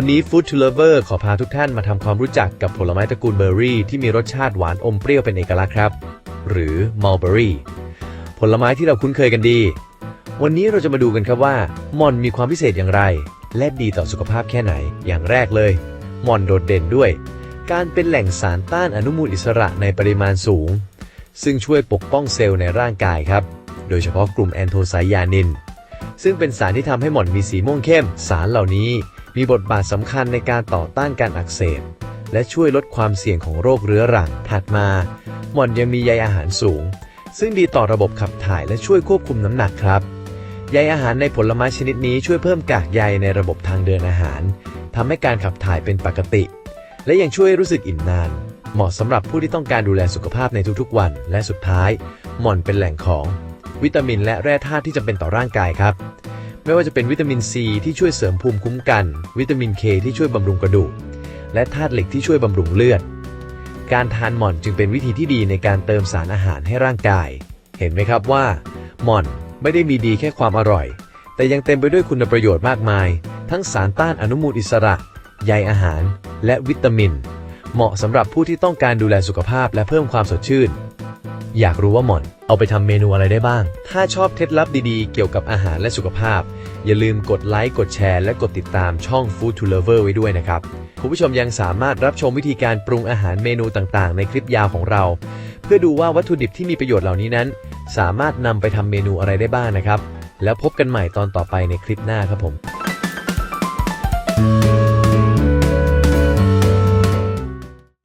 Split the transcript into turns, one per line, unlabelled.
วันนี้ Food to Lover ขอพาทุกท่านมาทำความรู้จักกับผลไม้ตระกูลเบอร์รี่ที่มีรสชาติหวานอมเปรี้ยวเป็นเอกลักษณ์ครับ หรือ Mulberry ผลไม้ที่เราคุ้นเคยกันดี วันนี้เราจะมาดูกันครับว่ามอนมีความพิเศษอย่างไร และดีต่อสุขภาพแค่ไหน อย่างแรกเลยมอนโดดเด่นด้วย การเป็นแหล่งสารต้านอนุมูลอิสระในปริมาณสูง ซึ่งช่วยปกป้องเซลล์ในร่างกายครับ โดยเฉพาะกลุ่มแอนโทไซยานิน ซึ่งเป็นสารที่ทำให้หมอนมีสีม่วงเข้ม สารเหล่านี้ มีบทบาทสำคัญในการต่อต้านการอักเสบ และช่วยลดความเสี่ยงของโรคเรื้อรัง ถัดมา หม่อนยังมีใยอาหารสูง ซึ่งดีต่อระบบขับถ่ายและช่วยควบคุมน้ำหนักครับ ใยอาหารในผลไม้ชนิดนี้ช่วยเพิ่มกากใยในระบบทางเดินอาหาร ทำให้การขับถ่ายเป็นปกติ และยังช่วยรู้สึกอิ่มนาน เหมาะสำหรับผู้ที่ต้องการดูแลสุขภาพในทุกๆ วัน และสุดท้าย หม่อนเป็นแหล่งของ วิตามินและแร่ธาตุที่จำเป็นต่อร่างกายครับ ไม่ว่าจะเป็นวิตามินซีที่ช่วยเสริมภูมิคุ้มกัน วิตามินเคที่ช่วยบำรุงกระดูก และธาตุเหล็กที่ช่วยบำรุงเลือด การทานหม่อนจึงเป็นวิธีที่ดีในการเติมสารอาหารให้ร่างกาย เห็นไหมครับว่า หม่อนไม่ได้มีดีแค่ความอร่อย แต่ยังเต็มไปด้วยคุณประโยชน์มากมาย ทั้งสารต้านอนุมูลอิสระใยอาหาร และวิตามิน เหมาะสำหรับผู้ที่ต้องการดูแลสุขภาพและเพิ่มความสดชื่น อยากรู้ว่าหม่อน เอาไปทำเมนูอะไรได้บ้าง ถ้าชอบเคล็ดลับดีๆ เกี่ยวกับอาหารและสุขภาพ อย่าลืมกดไลค์ กดแชร์ และกดติดตามช่อง Food to Lover ไว้ด้วยนะครับ คุณผู้ชมยังสามารถรับชมวิธีการปรุงอาหารเมนูต่างๆ ในคลิปยาวของเรา เพื่อดูว่าวัตถุดิบที่มีประโยชน์เหล่านี้นั้น สามารถนำไปทำเมนูอะไรได้บ้างนะครับ แล้วพบกันใหม่ตอนต่อไปในคลิปหน้าครับผม